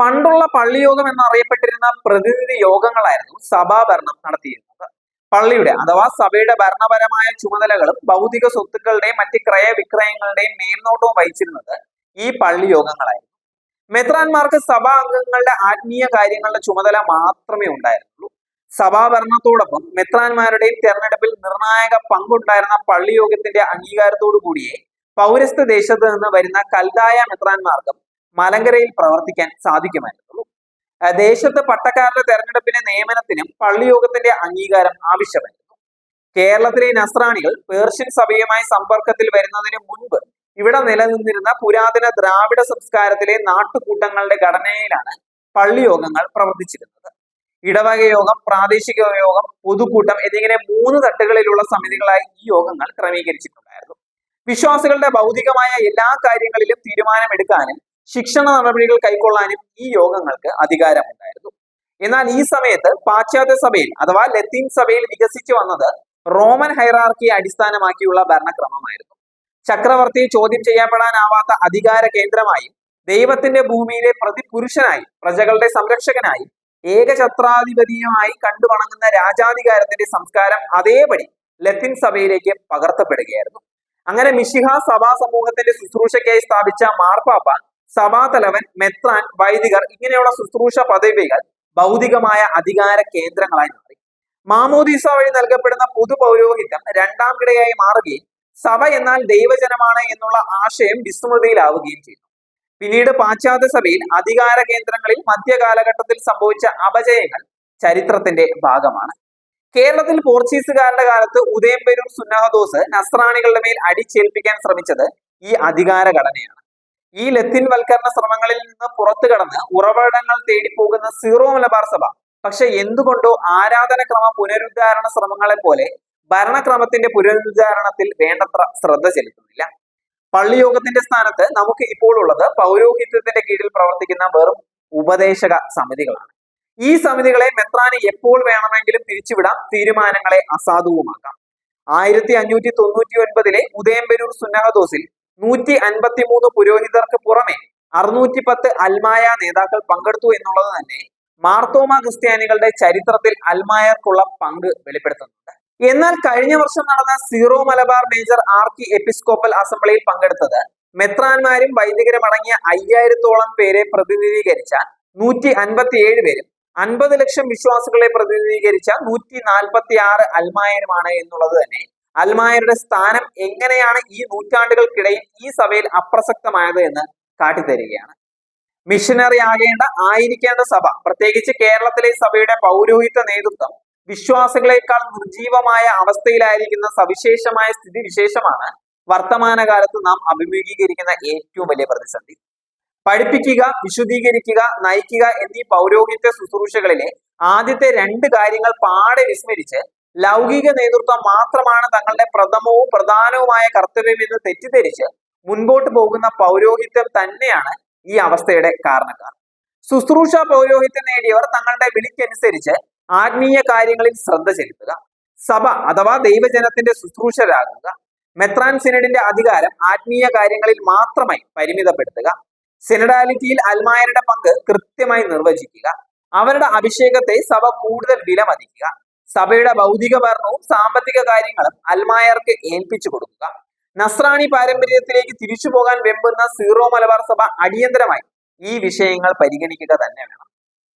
പണ്ടുള്ള പള്ളിയോഗം എന്നറിയപ്പെട്ടിരുന്ന പ്രതിനിധി യോഗങ്ങളായിരുന്നു സഭാഭരണം നടത്തിയിരുന്നത്. പള്ളിയുടെ അഥവാ സഭയുടെ ഭരണപരമായ ചുമതലകളും ഭൗതിക സ്വത്തുക്കളുടെയും മറ്റ് ക്രയവിക്രയങ്ങളുടെയും മേൽനോട്ടവും വഹിച്ചിരുന്നത് ഈ പള്ളിയോഗങ്ങളായിരുന്നു. മെത്രാന്മാർക്ക് സഭാ അംഗങ്ങളുടെ ആത്മീയ കാര്യങ്ങളുടെ ചുമതല മാത്രമേ ഉണ്ടായിരുന്നുള്ളൂ. സഭാഭരണത്തോടൊപ്പം മെത്രാന്മാരുടെയും തെരഞ്ഞെടുപ്പിൽ നിർണായക പങ്കുണ്ടായിരുന്ന പള്ളിയോഗത്തിന്റെ അംഗീകാരത്തോടു കൂടിയേ പൗരസ്ത്യ ദേശത്ത് നിന്ന് വരുന്ന കൽതായ മെത്രാന്മാർക്കും മലങ്കരയിൽ പ്രവർത്തിക്കാൻ സാധിക്കുമായിരുന്നുള്ളൂ ദേശത്ത് പട്ടക്കാരുടെ തെരഞ്ഞെടുപ്പിന് നിയമനത്തിനും പള്ളിയോഗത്തിന്റെ അംഗീകാരം ആവശ്യമായിരുന്നു. കേരളത്തിലെ നസ്രാണികൾ പേർഷ്യൻ സഭയുമായി സമ്പർക്കത്തിൽ വരുന്നതിന് മുൻപ് ഇവിടെ നിലനിന്നിരുന്ന പുരാതന ദ്രാവിഡ സംസ്കാരത്തിലെ നാട്ടുകൂട്ടങ്ങളുടെ ഘടനയിലാണ് പള്ളിയോഗങ്ങൾ പ്രവർത്തിച്ചിരുന്നത്. ഇടവക യോഗം പ്രാദേശിക യോഗം പൊതുകൂട്ടം എന്നിങ്ങനെ മൂന്ന് തട്ടുകളിലുള്ള സമിതികളായി ഈ യോഗങ്ങൾ ക്രമീകരിച്ചിട്ടുണ്ടായിരുന്നു. വിശ്വാസികളുടെ ഭൗതികമായ എല്ലാ കാര്യങ്ങളിലും തീരുമാനമെടുക്കാനും ശിക്ഷണ നടപടികൾ കൈക്കൊള്ളാനും ഈ യോഗങ്ങൾക്ക് അധികാരമുണ്ടായിരുന്നു. എന്നാൽ ഈ സമയത്ത് പാശ്ചാത്യ സഭയിൽ അഥവാ ലത്തീൻ സഭയിൽ വികസിച്ചു വന്നത് റോമൻ ഹൈറാർക്കിയെ അടിസ്ഥാനമാക്കിയുള്ള ഭരണക്രമമായിരുന്നു. ചക്രവർത്തിയെ ചോദ്യം ചെയ്യപ്പെടാനാവാത്ത അധികാര കേന്ദ്രമായും ദൈവത്തിന്റെ ഭൂമിയിലെ പ്രതിപുരുഷനായി പ്രജകളുടെ സംരക്ഷകനായി ഏകഛത്രാധിപതിയുമായി കണ്ടുവണങ്ങുന്ന രാജാധികാരത്തിന്റെ സംസ്കാരം അതേപടി ലത്തിൻ സഭയിലേക്ക് പകർത്തപ്പെടുകയായിരുന്നു. അങ്ങനെ മിഷിഹ സഭാ സമൂഹത്തിന്റെ ശുശ്രൂഷയ്ക്കായി സ്ഥാപിച്ച മാർപ്പാപ്പ സഭാതലവൻ മെത്രാൻ വൈദികർ ഇങ്ങനെയുള്ള ശുശ്രൂഷ പദവികൾ ഭൗതികമായ അധികാര കേന്ദ്രങ്ങളായി മാറി. മാമോദീസ വഴി നൽകപ്പെടുന്ന പൊതു പൗരോഹിത്യം രണ്ടാം കിടയായി മാറുകയും സഭ എന്നാൽ ദൈവജനമാണ് എന്നുള്ള ആശയം വിസ്മൃതിയിലാവുകയും ചെയ്തു. പിന്നീട് പാശ്ചാത്യ സഭയിൽ അധികാര കേന്ദ്രങ്ങളിൽ മധ്യകാലഘട്ടത്തിൽ സംഭവിച്ച അപജയങ്ങൾ ചരിത്രത്തിന്റെ ഭാഗമാണ്. കേരളത്തിൽ പോർച്ചുഗീസുകാരുടെ കാലത്ത് ഉദയംപേരൂർ സുന്നഹദോസ് നസ്രാണികളുടെ മേൽ അടിച്ചേൽപ്പിക്കാൻ ശ്രമിച്ചത് ഈ അധികാര ഘടനയാണ്. ഈ ലത്തിൻ വൽക്കരണ ശ്രമങ്ങളിൽ നിന്ന് പുറത്തു കടന്ന് ഉറവിടങ്ങൾ തേടി പോകുന്ന സീറോ മലബാർ സഭ. പക്ഷെ എന്തുകൊണ്ടോ ആരാധനക്രമ പുനരുദ്ധാരണ ശ്രമങ്ങളെ പോലെ ഭരണക്രമത്തിന്റെ പുനരുദ്ധാരണത്തിൽ വേണ്ടത്ര ശ്രദ്ധ ചെലുത്തുന്നില്ല. പള്ളിയോഗത്തിന്റെ സ്ഥാനത്ത് നമുക്ക് ഇപ്പോൾ ഉള്ളത് പൗരോഹിത്യത്തിന്റെ കീഴിൽ പ്രവർത്തിക്കുന്ന വെറും ഉപദേശക സമിതികളാണ്. ഈ സമിതികളെ മെത്രാന് എപ്പോൾ വേണമെങ്കിലും പിരിച്ചുവിടാം തീരുമാനങ്ങളെ അസാധുവുമാക്കാം. ആയിരത്തി അഞ്ഞൂറ്റി തൊണ്ണൂറ്റി ഒൻപതിലെ ഉദയംപെരൂർ സുന്നഹദോസിൽ നൂറ്റി അൻപത്തി മൂന്ന് പുരോഹിതർക്ക് പുറമെ അറുന്നൂറ്റി പത്ത് അൽമായ നേതാക്കൾ പങ്കെടുത്തു എന്നുള്ളത് തന്നെ മാർത്തോമ ക്രിസ്ത്യാനികളുടെ ചരിത്രത്തിൽ അൽമായർക്കുള്ള പങ്ക് വെളിപ്പെടുത്തുന്നുണ്ട്. എന്നാൽ കഴിഞ്ഞ വർഷം നടന്ന Syro Malabar major archiepiscopal അസംബ്ലിയിൽ പങ്കെടുത്തത് മെത്രാന്മാരും വൈദികരും അടങ്ങിയ അയ്യായിരത്തോളം പേരെ പ്രതിനിധീകരിച്ച നൂറ്റി അൻപത്തി ഏഴ് പേരും അൻപത് ലക്ഷം വിശ്വാസികളെ പ്രതിനിധീകരിച്ച നൂറ്റി നാൽപ്പത്തി ആറ് അൽമായരുമാണ് എന്നുള്ളത് തന്നെ അൽമായരുടെ സ്ഥാനം എങ്ങനെയാണ് ഈ നൂറ്റാണ്ടുകൾക്കിടയിൽ ഈ സഭയിൽ അപ്രസക്തമായത് എന്ന് കാട്ടിത്തരികയാണ്. മിഷനറി ആകേണ്ട ആയിരിക്കേണ്ട സഭ പ്രത്യേകിച്ച് കേരളത്തിലെ സഭയുടെ പൗരോഹിത്യ നേതൃത്വം വിശ്വാസികളെക്കാൾ നിർജീവമായ അവസ്ഥയിലായിരിക്കുന്ന സവിശേഷമായ സ്ഥിതി വിശേഷമാണ് വർത്തമാനകാലത്ത് നാം അഭിമുഖീകരിക്കുന്ന ഏറ്റവും വലിയ പ്രതിസന്ധി. പഠിപ്പിക്കുക വിശുദ്ധീകരിക്കുക നയിക്കുക എന്നീ പൗരോഹിത്യ ശുശ്രൂഷകളിലെ ആദ്യത്തെ രണ്ട് കാര്യങ്ങൾ പാടെ വിസ്മരിച്ച് ലൗകിക നേതൃത്വം മാത്രമാണ് തങ്ങളുടെ പ്രഥമവും പ്രധാനവുമായ കർത്തവ്യം എന്ന് തെറ്റിദ്ധരിച്ച് മുൻപോട്ട് പോകുന്ന പൗരോഹിത്യം തന്നെയാണ് ഈ അവസ്ഥയുടെ കാരണക്കാർ. ശുശ്രൂഷ പൗരോഹിത്യം നേടിയവർ തങ്ങളുടെ വിളിക്കനുസരിച്ച് ആത്മീയ കാര്യങ്ങളിൽ ശ്രദ്ധ ചെലുത്തുക സഭ അഥവാ ദൈവജനത്തിന്റെ ശുശ്രൂഷരാകുക മെത്രാൻ സിനഡിന്റെ അധികാരം ആത്മീയ കാര്യങ്ങളിൽ മാത്രമായി പരിമിതപ്പെടുത്തുക സിനഡാലിറ്റിയിൽ അൽമായരുടെ പങ്ക് കൃത്യമായി നിർവചിക്കുക അവരുടെ അഭിഷേകത്തെ സഭ കൂടുതൽ വിലമതിക്കുക സഭയുടെ ഭൗതിക ഭരണവും സാമ്പത്തിക കാര്യങ്ങളും അൽമായർക്ക് ഏൽപ്പിച്ചു കൊടുക്കുക. നസ്രാണി പാരമ്പര്യത്തിലേക്ക് തിരിച്ചു പോകാൻ വെമ്പുന്ന സീറോ മലബാർ സഭ അടിയന്തരമായി ഈ വിഷയങ്ങൾ പരിഗണിക്കുക തന്നെ വേണം.